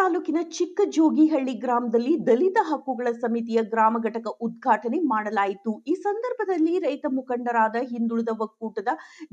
ತಾಲೂಕಿನ ಚಿಕ್ಕ ಜೋಗಿಹಳ್ಳಿ ಗ್ರಾಮದಲ್ಲಿ ದಲಿತ ಹಕ್ಕುಗಳ ಸಮಿತಿಯ ಗ್ರಾಮ ಘಟಕ ಉದ್ಘಾಟನೆ ಮಾಡಲಾಯಿತು. ಈ ಸಂದರ್ಭದಲ್ಲಿ ರೈತ ಮುಖಂಡರಾದ ಹಿಂದುಳಿದ ಒಕ್ಕೂಟದ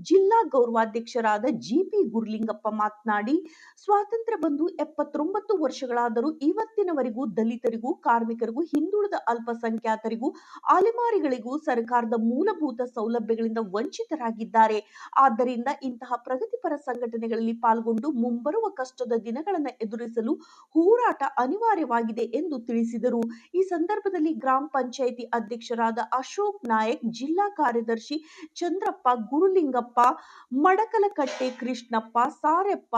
ಜಿಲ್ಲಾ ಗೌರವಾಧ್ಯಕ್ಷರಾದ ಜಿಪಿ ಗುರ್ಲಿಂಗಪ್ಪ ಮಾತನಾಡಿ, ಸ್ವಾತಂತ್ರ್ಯ ಬಂದು ಎಪ್ಪತ್ತೊಂಬತ್ತು ವರ್ಷಗಳಾದರೂ ಇವತ್ತಿನವರೆಗೂ ದಲಿತರಿಗೂ, ಕಾರ್ಮಿಕರಿಗೂ, ಹಿಂದುಳಿದ ಅಲ್ಪಸಂಖ್ಯಾತರಿಗೂ, ಅಲೆಮಾರಿಗಳಿಗೂ ಸರ್ಕಾರದ ಮೂಲಭೂತ ಸೌಲಭ್ಯಗಳಿಂದ ವಂಚಿತರಾಗಿದ್ದಾರೆ. ಆದ್ದರಿಂದ ಇಂತಹ ಪ್ರಗತಿಪರ ಸಂಘಟನೆಗಳಲ್ಲಿ ಪಾಲ್ಗೊಂಡು ಮುಂಬರುವ ಕಷ್ಟದ ದಿನಗಳನ್ನು ಎದುರಿಸಲು ಹೋರಾಟ ಅನಿವಾರ್ಯವಾಗಿದೆ ಎಂದು ತಿಳಿಸಿದರು. ಈ ಸಂದರ್ಭದಲ್ಲಿ ಗ್ರಾಮ ಪಂಚಾಯಿತಿ ಅಧ್ಯಕ್ಷರಾದ ಅಶೋಕ್ ನಾಯಕ್, ಜಿಲ್ಲಾ ಕಾರ್ಯದರ್ಶಿ ಚಂದ್ರಪ್ಪ, ಗುರುಲಿಂಗಪ್ಪ, ಮಡಕಲಕಟ್ಟೆ ಕೃಷ್ಣಪ್ಪ, ಸಾರೆಪ್ಪ,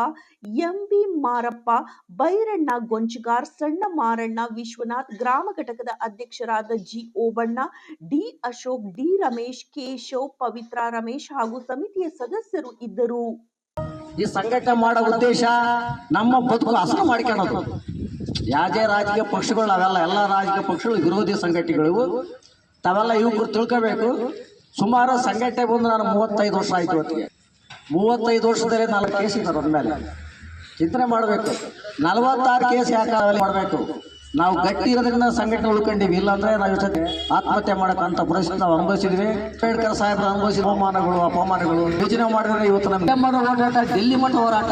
ಎಂಬಿ ಮಾರಪ್ಪ, ಬೈರಣ್ಣ ಗೊಂಚಗಾರ್, ಸಣ್ಣ ಮಾರಣ್ಣ ವಿಶ್ವನಾಥ್, ಗ್ರಾಮ ಘಟಕದ ಅಧ್ಯಕ್ಷರಾದ G Obanna, D Ashok, D Ramesh Keshav Pavithra Ramesh ಹಾಗೂ ಸಮಿತಿಯ ಸದಸ್ಯರು ಇದ್ದರು. ಈ ಸಂಘಟನೆ ಮಾಡೋ ಉದ್ದೇಶ ನಮ್ಮ ಬದುಕು ಹಸನು ಮಾಡ್ಕೊಳ್ಳೋದು ಯಾವುದೇ ರಾಜಕೀಯ ಪಕ್ಷಗಳು ಅವೆಲ್ಲ, ಎಲ್ಲ ರಾಜಕೀಯ ಪಕ್ಷಗಳು ವಿರೋಧಿ ಸಂಘಟನೆಗಳು ತಾವೆಲ್ಲ ಯುವಕರು ತಿಳ್ಕೋಬೇಕು. ಸುಮಾರು ಸಂಘಟನೆ ಬಂದು ನಾನು ಮೂವತ್ತೈದು ವರ್ಷ ಆಯ್ತು ಇವತ್ತಿಗೆ. ಮೂವತ್ತೈದು ವರ್ಷದಲ್ಲಿ ನಾಲ್ಕು ಕೇಸ್ ಇದ್ದಾರೆ ಮೇಲೆ. ಚಿಂತನೆ ಮಾಡಬೇಕು. ನಲವತ್ತಾರು ಕೇಸ್ ಯಾಕೆ ಮಾಡಬೇಕು? ನಾವು ಗಟ್ಟಿ ಇರೋದ್ರಿಂದ ಸಂಘಟನೆ ಉಳ್ಕೊಂಡಿವಿ. ಇಲ್ಲಾಂದ್ರೆ ನಾವು ಜೊತೆ ಆತ್ಮಹತ್ಯೆ ಮಾಡಕ್ಕಂತ ಪರಿಸ್ಥಿತಿ ನಾವು ಅನುಭವಿಸಿದ್ವಿ. ಅಂಬೇಡ್ಕರ್ ಸಾಹೇಬ್ರ ಅನುಭವಿಸಿದ ಅವಮಾನಗಳು, ಅಪಮಾನಗಳು ಯೋಜನೆ ಮಾಡಿದ್ರೆ ಇವತ್ತು ನಮ್ಗೆ ಮಾಡೋ ಹೋರಾಟ ಡೆಲ್ಲಿ ಮಟ್ಟ ಹೋರಾಟ.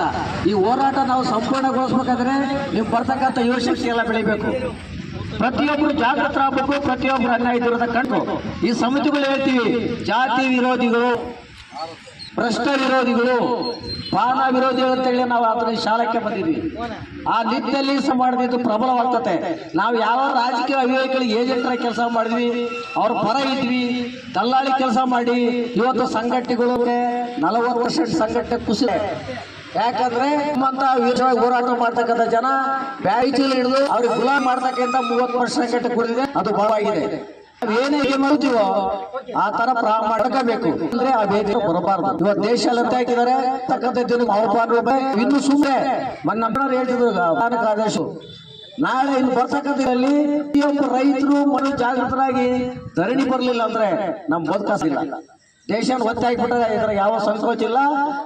ಈ ಹೋರಾಟ ನಾವು ಸಂಪೂರ್ಣಗೊಳಿಸ್ಬೇಕಾದ್ರೆ ನೀವು ಬರ್ತಕ್ಕಂಥ ಯುವಶಕ್ತಿ ಎಲ್ಲ ಬೆಳಿಬೇಕು. ಪ್ರತಿಯೊಬ್ಬರು ಜಾಗೃತರಾಗಬೇಕು ಪ್ರತಿಯೊಬ್ಬರು ಅನ್ಯಾಯ ಇರೋದ ಕಂಡು ಈ ಸಮಿತಿಗಳು ಹೇಳ್ತೀವಿ, ಜಾತಿ ವಿರೋಧಿಗಳು. ಭ್ರಷ್ಟ ವಿರೋಧಿಗಳು ಪಾನ ವಿರೋಧಿಗಳು ಅಂತೇಳಿ ನಾವು ಆತನ ಶಾಲಕ್ಕೆ ಬಂದಿದ್ವಿ. ಆ ನಿಟ್ಟಿನಲ್ಲಿ ಮಾಡಿದ್ದು ಪ್ರಬಲವಾಗ್ತದೆ ನಾವು ಯಾವ ರಾಜಕೀಯ ಅವಿವೇಕಿಗಳಿಗೆ ಏಜೆಂಟರ ಕೆಲಸ ಮಾಡಿದ್ವಿ, ಅವ್ರ ಪರ ಇದ್ವಿ, ದಲ್ಲಾಳಿ ಕೆಲಸ ಮಾಡಿ, ಇವತ್ತು ಸಂಘಟನೆಗಳು ನಲವತ್ತು ಪರ್ಸೆಂಟ್ ಸಂಘಟನೆ ಕುಸಿದೆ ಯಾಕಂದ್ರೆ ನಮ್ಮಂತ ವೀರವಾಗಿ ಹೋರಾಟ ಮಾಡ್ತಕ್ಕಂಥ ಜನ ಬ್ಯಾಗಿ ಚೀಲ ಹಿಡಿದು ಅವ್ರಿಗೆ ಗುಲಾಮ್ ಮಾಡ್ತಕ್ಕಂಥ ಮೂವತ್ತು ವರ್ಷ ಸಂಘಟನೆ ಕುಡಿದಿದೆ, ಅದು ಬಲವಾಗಿದೆ. ಏನೇ ಮಾಡ್ತೀವೋ ಆ ತರ ಮಾಡ್ಕೋಬೇಕು. ಅಂದ್ರೆ ಆ ವೇದಿಕೆ ಬರಬಾರ್ದು. ಇವತ್ತು ದೇಶ ಅಂತ ಹಾಕಿದ್ದಾರೆ ತಕ್ಕಂಥದ್ದು ಅವಮಾನ ಇನ್ನು ಸುಮ್ಮನೆ ಮೊನ್ನೆ ಹೇಳ್ತಿದ್ರು ಕಾರ್ಯದರ್ಶಿ ನಾಳೆ ಇನ್ನು ಬರ್ತಕ್ಕಂಥದ್ರಲ್ಲಿ ಪ್ರತಿಯೊಬ್ಬ ರೈತರು ಮನೆ ಜಾಗೃತರಾಗಿ ಧರಣಿ ಬರಲಿಲ್ಲ ಅಂದ್ರೆ ನಮ್ ಬದುಕಾಸಿಲ್ಲ ದೇಶ ಒತ್ತಾಗಿಬಿಟ್ರೆ ಇದ್ರ ಯಾವ ಸಂಕೋಚ ಇಲ್ಲ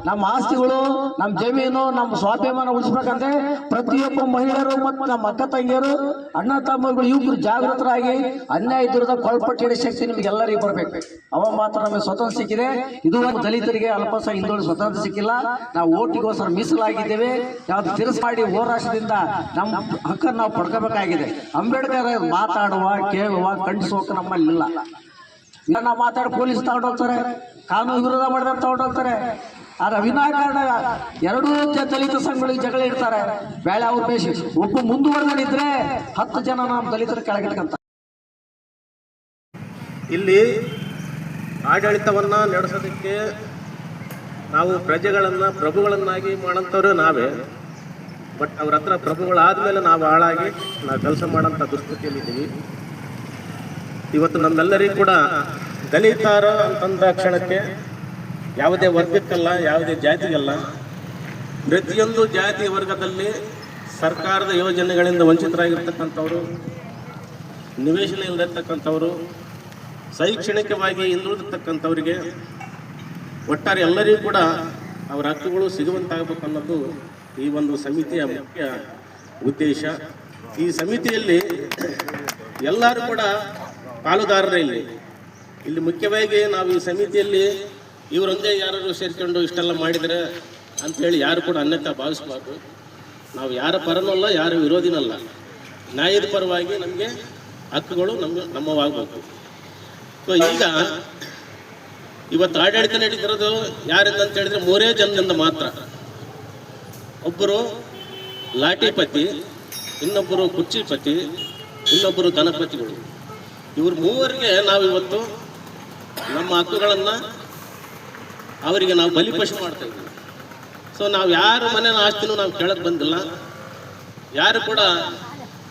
ನಮ್ಮ ಆಸ್ತಿಗಳು, ನಮ್ಮ ಜಮೀನು, ನಮ್ಮ ಸ್ವಾಭಿಮಾನ ಉಳಿಸ್ಬೇಕಂದ್ರೆ ಪ್ರತಿಯೊಬ್ಬ ಮಹಿಳೆಯರು ಮತ್ತು ನಮ್ಮ ಅಕ್ಕ ತಂಗಿಯರು, ಅಣ್ಣ ತಮ್ಮಗಳು ಯುವಕರು ಜಾಗೃತರಾಗಿ ಅನ್ಯಾಯ ವಿರುದ್ಧ ಕೊಳಪಟ್ಟಿನ ಶಕ್ತಿ ನಿಮ್ಗೆಲ್ಲರಿಗೆ ಬರಬೇಕು ಅವ ಮಾತ್ರ ನಮಗೆ ಸ್ವತಂತ್ರ ಸಿಕ್ಕಿದೆ. ಇದುವರೆಗೂ ದಲಿತರಿಗೆ ಅಲ್ಪಸ ಹಿಂದುಳಿದ ಸ್ವತಂತ್ರ ಸಿಕ್ಕಿಲ್ಲ. ನಾವು ಓಟಿಗೋಸ್ಕರ ಮೀಸಲಾಗಿದ್ದೇವೆ. ಯಾವ್ದು ತಿರಸ್ ಮಾಡಿ ಹೋರಾಟದಿಂದ ನಮ್ಮ ಹಕ್ಕನ್ನು ನಾವು ಪಡ್ಕೋಬೇಕಾಗಿದೆ. ಅಂಬೇಡ್ಕರ್ ಮಾತಾಡುವ, ಕೇಳುವ ಖಂಡಿಸುವ ನಮ್ಮಲ್ಲಿಲ್ಲ ಈಗ ನಾವು ಮಾತಾಡಿ ಪೊಲೀಸ್ ತಗೊಂಡೋಗ್ತಾರೆ, ಕಾನೂನು ವಿರೋಧ ಮಾಡಿದ್ರೆ ತಗೊಂಡೋಗ್ತಾರೆ. ಆದ್ರೆ ವಿನಾಕಾರಣ ಎರಡೂ ದಲಿತ ಸಂಘಗಳಿಗೆ ಜಗಳ ಇಡ್ತಾರೆ. ಬೇಳೆ ಅವ್ರ ಬೇಸಿ ಒಬ್ಬ ಮುಂದುವರೆದಿದ್ರೆ ಹತ್ತು ಜನ ನಮ್ಮ ದಲಿತರ ಕೆಳಗಿಡ್ಕಂತ ಇಲ್ಲಿ ಆಡಳಿತವನ್ನು ನಡೆಸೋದಕ್ಕೆ ನಾವು ಪ್ರಜೆಗಳನ್ನು ಪ್ರಭುಗಳನ್ನಾಗಿ ಮಾಡೋಂಥವ್ರು ನಾವೇ. ಬಟ್ ಅವ್ರ ಹತ್ರ ಪ್ರಭುಗಳಾದ್ಮೇಲೆ ನಾವು ಹಾಳಾಗಿ ನಾವು ಕೆಲಸ ಮಾಡೋಂಥ ದುಸ್ಥಿತಿಯಲ್ಲಿದ್ದೀವಿ. ಇವತ್ತು ನಮ್ಮೆಲ್ಲರಿಗೂ ಕೂಡ ದಲಿತರ ಅಂತಂದ ಕ್ಷಣಕ್ಕೆ ಯಾವುದೇ ವರ್ಗಕ್ಕಲ್ಲ, ಯಾವುದೇ ಜಾತಿಗಲ್ಲ, ಪ್ರತಿಯೊಂದು ಜಾತಿ ವರ್ಗದಲ್ಲಿ ಸರ್ಕಾರದ ಯೋಜನೆಗಳಿಂದ ವಂಚಿತರಾಗಿರ್ತಕ್ಕಂಥವ್ರು, ನಿವೇಶನ ಇಲ್ಲದಿರ್ತಕ್ಕಂಥವ್ರು ಶೈಕ್ಷಣಿಕವಾಗಿ ಹಿಂದುಳಿದಿರ್ತಕ್ಕಂಥವರಿಗೆ ಒಟ್ಟಾರೆ ಎಲ್ಲರಿಗೂ ಕೂಡ ಅವರ ಹಕ್ಕುಗಳು ಸಿಗುವಂತಾಗಬೇಕು ಅನ್ನೋದು ಈ ಒಂದು ಸಮಿತಿಯ ಮುಖ್ಯ ಉದ್ದೇಶ. ಈ ಸಮಿತಿಯಲ್ಲಿ ಎಲ್ಲರೂ ಕೂಡ ಪಾಲುದಾರರೇ ಇಲ್ಲಿ. ಮುಖ್ಯವಾಗಿ ನಾವು ಈ ಸಮಿತಿಯಲ್ಲಿ ಇವರೊಂದೇ ಯಾರು ಸೇರಿಕೊಂಡು ಇಷ್ಟೆಲ್ಲ ಮಾಡಿದರೆ ಅಂಥೇಳಿ ಯಾರು ಕೂಡ ಅನ್ಯತ ಭಾವಿಸಬಾರ್ದು. ನಾವು ಯಾರ ಪರನಲ್ಲ ಯಾರ ವಿರೋಧಿನಲ್ಲ ನ್ಯಾಯದ ಪರವಾಗಿ ನಮಗೆ ಹಕ್ಕುಗಳು ನಮ್ಮ ನಮ್ಮವಾಗಬೇಕು. ಸೊ ಈಗ ಇವತ್ತು ಆಡಳಿತ ನಡೀತಿರೋದು ಯಾರಿಂದ ಅಂತ ಹೇಳಿದ್ರೆ ಮೂರೇ ಜನದಿಂದ ಮಾತ್ರ. ಒಬ್ಬರು ಲಾಠಿಪತಿ, ಇನ್ನೊಬ್ಬರು ಕುರ್ಚಿಪತಿ, ಇನ್ನೊಬ್ಬರು ಗಣಪತಿಗಳು ಇವ್ರ ಮೂವರಿಗೆ ನಾವು ಇವತ್ತು ನಮ್ಮ ಹಕ್ಕುಗಳನ್ನು ಅವರಿಗೆ ನಾವು ಬಲಿಪಶು ಮಾಡ್ತಾ ಇದ್ದೀವಿ. ಸೊ ನಾವು ಯಾರ ಮನೆ ಆಸ್ತಿನೂ ನಾವು ಕೇಳಕ್ಕೆ ಬಂದಿಲ್ಲ. ಯಾರು ಕೂಡ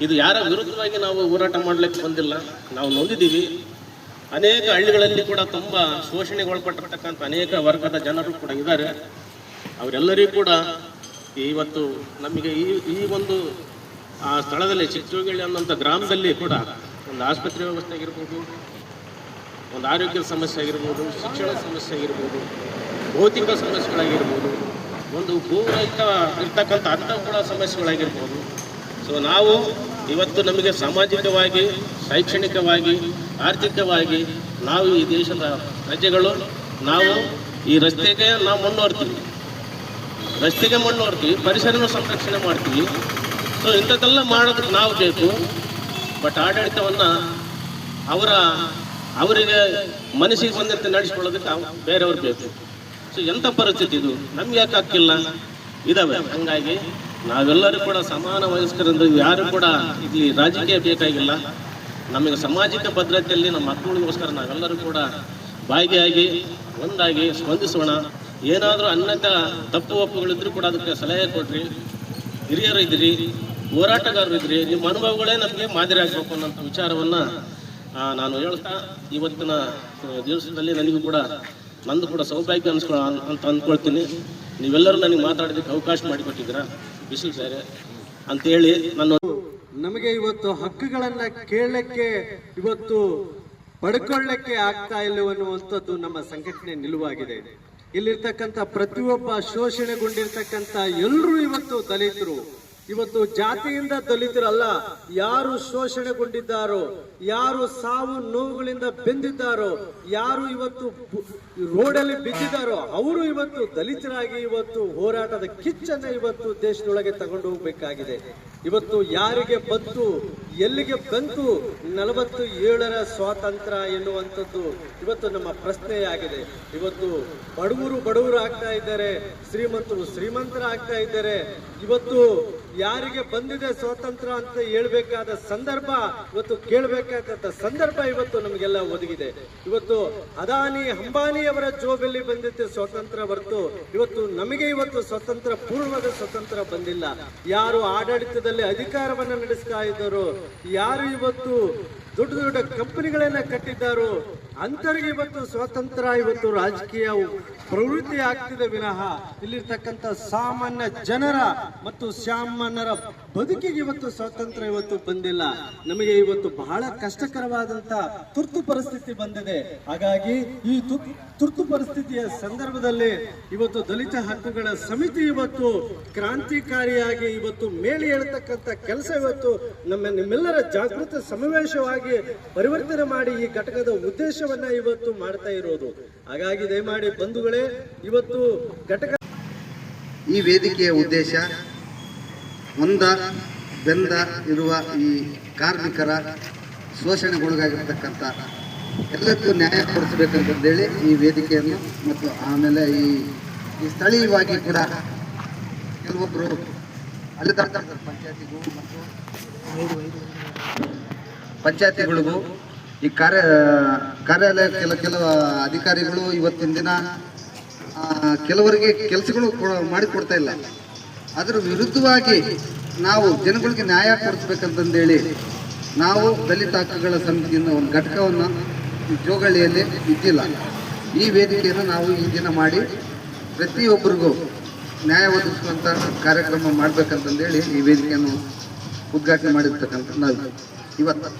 ಇದು ಯಾರ ವಿರುದ್ಧವಾಗಿ ನಾವು ಹೋರಾಟ ಮಾಡ್ಲಿಕ್ಕೆ ಬಂದಿಲ್ಲ. ನಾವು ನೋಡಿದ್ದೀವಿ. ಅನೇಕ ಹಳ್ಳಿಗಳಲ್ಲಿ ಕೂಡ ತುಂಬ ಶೋಷಣೆಗೆ ಒಳಪಟ್ಟಿರ್ತಕ್ಕಂಥ ಅನೇಕ ವರ್ಗದ ಜನರು ಕೂಡ ಇದ್ದಾರೆ. ಅವರೆಲ್ಲರಿಗೂ ಕೂಡ ಇವತ್ತು ನಮಗೆ ಈ ಈ ಒಂದು, ಆ ಸ್ಥಳದಲ್ಲಿ ಚಿಕ್ಕಜೋಗಿಳ್ಳಿ ಅನ್ನೋಂಥ ಗ್ರಾಮದಲ್ಲಿ ಕೂಡ ಒಂದು ಆಸ್ಪತ್ರೆ ವ್ಯವಸ್ಥೆ ಆಗಿರ್ಬೋದು, ಒಂದು ಆರೋಗ್ಯದ ಸಮಸ್ಯೆ ಆಗಿರ್ಬೋದು, ಶಿಕ್ಷಣ ಸಮಸ್ಯೆ ಆಗಿರ್ಬೋದು, ಭೌತಿಕ ಸಮಸ್ಯೆಗಳಾಗಿರ್ಬೋದು, ಒಂದು ಭೂರಹಿತ ಇರ್ತಕ್ಕಂಥ ಅಂಥ ಕೂಡ ಸಮಸ್ಯೆಗಳಾಗಿರ್ಬೋದು. ಸೊ ನಾವು ಇವತ್ತು ನಮಗೆ ಸಾಮಾಜಿಕವಾಗಿ, ಶೈಕ್ಷಣಿಕವಾಗಿ, ಆರ್ಥಿಕವಾಗಿ ನಾವು ಈ ದೇಶದ ಪ್ರಜೆಗಳು, ನಾವು ಈ ರಸ್ತೆಗೆ ನಾವು ಮುನ್ನೋಡ್ತೀವಿ ರಸ್ತೆಗೆ ಹೊರ್ತೀವಿ ಪರಿಸರನ ಸಂರಕ್ಷಣೆ ಮಾಡ್ತೀವಿ. ಸೊ ಇಂಥದ್ದೆಲ್ಲ ಮಾಡೋದಕ್ಕೆ ನಾವು ಬೇಕು. ಬಟ್ ಆಡಳಿತವನ್ನು ಅವರ ಅವರಿಗೆ ಮನಸ್ಸಿಗೆ ಬಂದಂತೆ ನಡೆಸ್ಕೊಳ್ಳೋದಕ್ಕೆ ಬೇರೆಯವ್ರು ಬೇಕು. ಸೊ ಎಂಥ ಪರಿಸ್ಥಿತಿ ಇದು? ನಮ್ಗೆ ಯಾಕೆ ಹಾಕಿಲ್ಲ ಇದಾವೆ. ಹಂಗಾಗಿ ನಾವೆಲ್ಲರೂ ಕೂಡ ಸಮಾನ ವಯಸ್ಕರಿಂದ ಯಾರು ಕೂಡ ಇಲ್ಲಿ ರಾಜಕೀಯ ಬೇಕಾಗಿಲ್ಲ. ನಮಗೆ ಸಾಮಾಜಿಕ ಭದ್ರತೆಯಲ್ಲಿ ನಮ್ಮ ಮಕ್ಕಳಿಗೋಸ್ಕರ ನಾವೆಲ್ಲರೂ ಕೂಡ ಭಾಗಿಯಾಗಿ, ಒಂದಾಗಿ ಸ್ಪಂದಿಸೋಣ. ಏನಾದರೂ ಅನ್ನದ ತಪ್ಪು ಒಪ್ಪುಗಳಿದ್ರು ಕೂಡ ಅದಕ್ಕೆ ಸಲಹೆ ಕೊಡ್ರಿ. ಹಿರಿಯರು ಇದ್ರಿ ಹೋರಾಟಗಾರರು ಇದ್ರಿ, ನಿಮ್ಮ ಅನುಭವಗಳೇ ನಮಗೆ ಮಾದರಿ ಆಗಬೇಕು ಅನ್ನೋಂಥ ವಿಚಾರವನ್ನು ನಾನು ಹೇಳ್ತಾ, ಇವತ್ತಿನ ದಿವಸದಲ್ಲಿ ನನಗೂ ಕೂಡ ನಂದು ಕೂಡ ಸೌಭಾಗ್ಯ ಅನ್ಸ್ಕೊ ಅಂತ ಅಂದ್ಕೊಳ್ತೀನಿ ನೀವೆಲ್ಲರೂ ನನಗೆ ಮಾತಾಡೋದಕ್ಕೆ ಅವಕಾಶ ಮಾಡಿಕೊಟ್ಟಿದ್ದೀರಾ? ಬಿಸಿಲು ಸರ್, ಅಂತೇಳಿ ನನ್ನ ನಮಗೆ ಇವತ್ತು ಹಕ್ಕುಗಳನ್ನ ಕೇಳಲಿಕ್ಕೆ, ಇವತ್ತು ಪಡ್ಕೊಳ್ಳಕ್ಕೆ ಆಗ್ತಾ ಇಲ್ಲವನ್ನುವಂಥದ್ದು ನಮ್ಮ ಸಂಘಟನೆ ನಿಲುವಾಗಿದೆ. ಇಲ್ಲಿರ್ತಕ್ಕಂಥ ಪ್ರತಿಯೊಬ್ಬ ಶೋಷಣೆಗೊಂಡಿರ್ತಕ್ಕಂಥ ಎಲ್ಲರೂ ಇವತ್ತು ದಲಿತರು. ಇವತ್ತು ಜಾತಿಯಿಂದ ದಲಿತರಲ್ಲ, ಯಾರು ಶೋಷಣೆಗೊಂಡಿದ್ದಾರೋ, ಯಾರು ಸಾವು ನೋವುಗಳಿಂದ ಬೆಂದಿದ್ದಾರೋ, ಯಾರು ಇವತ್ತು ರೋಡಲ್ಲಿ ಬಿದ್ದಿದ್ದಾರೋ, ಅವರು ಇವತ್ತು ದಲಿತರಾಗಿ ಇವತ್ತು ಹೋರಾಟದ ಕಿಚ್ಚನ್ನ ಇವತ್ತು ದೇಶದೊಳಗೆ ತಗೊಂಡು ಹೋಗ್ಬೇಕಾಗಿದೆ. ಇವತ್ತು ಯಾರಿಗೆ ಬಂತು ಎಲ್ಲಿಗೆ ಬಂತು ನಲವತ್ತು ಏಳರ ಸ್ವಾತಂತ್ರ್ಯ ಎನ್ನುವಂಥದ್ದು ಇವತ್ತು ನಮ್ಮ ಪ್ರಶ್ನೆಯಾಗಿದೆ. ಇವತ್ತು ಬಡವರು ಬಡವರು ಆಗ್ತಾ ಇದ್ದಾರೆ, ಶ್ರೀಮಂತರು ಶ್ರೀಮಂತರ ಆಗ್ತಾ ಇದ್ದಾರೆ. ಇವತ್ತು ಯಾರಿಗೆ ಬಂದಿದೆ ಸ್ವಾತಂತ್ರ್ಯ ಅಂತ ಹೇಳ್ಬೇಕಾದ ಸಂದರ್ಭ, ಇವತ್ತು ಕೇಳಬೇಕಾದಂಥ ಸಂದರ್ಭ ಇವತ್ತು ನಮಗೆಲ್ಲ ಒದಗಿದೆ. ಇವತ್ತು ಅದಾನಿ ಅಂಬಾನಿಯವರ ಜೋಬಲ್ಲಿ ಬಂದಿದ್ದ ಸ್ವಾತಂತ್ರ್ಯ ಹೊರತು ಇವತ್ತು ನಮಗೆ ಇವತ್ತು ಸ್ವತಂತ್ರ ಪೂರ್ವದ ಸ್ವತಂತ್ರ ಬಂದಿಲ್ಲ. ಯಾರು ಆಡಳಿತದಲ್ಲಿ ಅಧಿಕಾರವನ್ನು ನಡೆಸ್ತಾ ಇದ್ದಾರೋ ಯಾರು ಇವತ್ತು ದೊಡ್ಡ ದೊಡ್ಡ ಕಂಪನಿಗಳನ್ನ ಕಟ್ಟಿದ್ದಾರೋ ಅಂತರಿಗೆ ಇವತ್ತು ಸ್ವಾತಂತ್ರ್ಯ, ಇವತ್ತು ರಾಜಕೀಯ ಪ್ರವೃತ್ತಿ ಆಗ್ತಿದೆ ವಿನಃ. ಇಲ್ಲಿರ್ತಕ್ಕಂಥ ಸಾಮಾನ್ಯ ಜನರ ಮತ್ತು ಸಾಮಾನ್ಯರ ಬದುಕಿಗೆ ಇವತ್ತು ಸ್ವಾತಂತ್ರ್ಯ ಇವತ್ತು ಬಂದಿಲ್ಲ. ನಮಗೆ ಇವತ್ತು ಬಹಳ ಕಷ್ಟಕರವಾದಂತ ತುರ್ತು ಪರಿಸ್ಥಿತಿ ಬಂದಿದೆ. ಹಾಗಾಗಿ ಈ ತುರ್ತು ಪರಿಸ್ಥಿತಿಯ ಸಂದರ್ಭದಲ್ಲಿ ಇವತ್ತು ದಲಿತ ಹಕ್ಕುಗಳ ಸಮಿತಿ ಇವತ್ತು ಕ್ರಾಂತಿಕಾರಿಯಾಗಿ ಇವತ್ತು ಮೇಲೆ ಹೇಳ್ತಕ್ಕಂಥ ಕೆಲಸ ಇವತ್ತು ನಮ್ಮ ನಿಮ್ಮೆಲ್ಲರ ಜಾಗೃತ ಸಮಾವೇಶವಾಗಿ ಪರಿವರ್ತನೆ ಮಾಡಿ ಈ ಘಟಕದ ಉದ್ದೇಶವನ್ನ ಇವತ್ತು ಮಾಡ್ತಾ ಇರೋದು. ಹಾಗಾಗಿ ದಯಮಾಡಿ ಬಂಧುಗಳೇ, ಇವತ್ತು ಘಟಕ ಈ ವೇದಿಕೆಯ ಉದ್ದೇಶ ಒಂದ ಬೆಂದ ಇರುವ ಈ ಕಾರ್ಮಿಕರ ಶೋಷಣೆಗೊಳಗಾಗಿರ್ತಕ್ಕಂಥ ಎಲ್ಲಕ್ಕೂ ನ್ಯಾಯ ಕೊಡಿಸ್ಬೇಕಂತಂದೇಳಿ ಈ ವೇದಿಕೆಯನ್ನು ಮತ್ತು ಆಮೇಲೆ ಈ ಈ ಸ್ಥಳೀಯವಾಗಿ ಕೂಡ ಕೆಲವೊಬ್ಬರು ಅಲ್ಲಿ ಪಂಚಾಯತಿಗೂ ಮತ್ತು ಪಂಚಾಯತಿಗಳಿಗೂ ಈ ಕಾರ್ಯ, ಕಾರ್ಯಾಲಯ ಕೆಲ, ಕೆಲವು ಅಧಿಕಾರಿಗಳು ಇವತ್ತಿನ ದಿನ ಕೆಲವರಿಗೆ ಕೆಲಸಗಳು ಮಾಡಿಕೊಡ್ತಾ ಇಲ್ಲ. ಅದರ ವಿರುದ್ಧವಾಗಿ ನಾವು ಜನಗಳಿಗೆ ನ್ಯಾಯ ಕೊಡಿಸ್ಬೇಕಂತಂದೇಳಿ ನಾವು ದಲಿತ ಹಕ್ಕುಗಳ ಸಮಿತಿಯಿಂದ ಒಂದು ಘಟಕವನ್ನು ಜೋಗಳಿಯಲ್ಲಿ ಇದ್ದಿಲ್ಲ ಈ ವೇದಿಕೆಯನ್ನು ನಾವು ಈ ದಿನ ಮಾಡಿ ಪ್ರತಿಯೊಬ್ಬರಿಗೂ ನ್ಯಾಯ ಒದಗಿಸುವಂಥ ಕಾರ್ಯಕ್ರಮ ಮಾಡಬೇಕಂತಂದೇಳಿ ಈ ವೇದಿಕೆಯನ್ನು ಉದ್ಘಾಟನೆ ಮಾಡಿರ್ತಕ್ಕಂಥ ನಾವು. ಇವತ್ತು.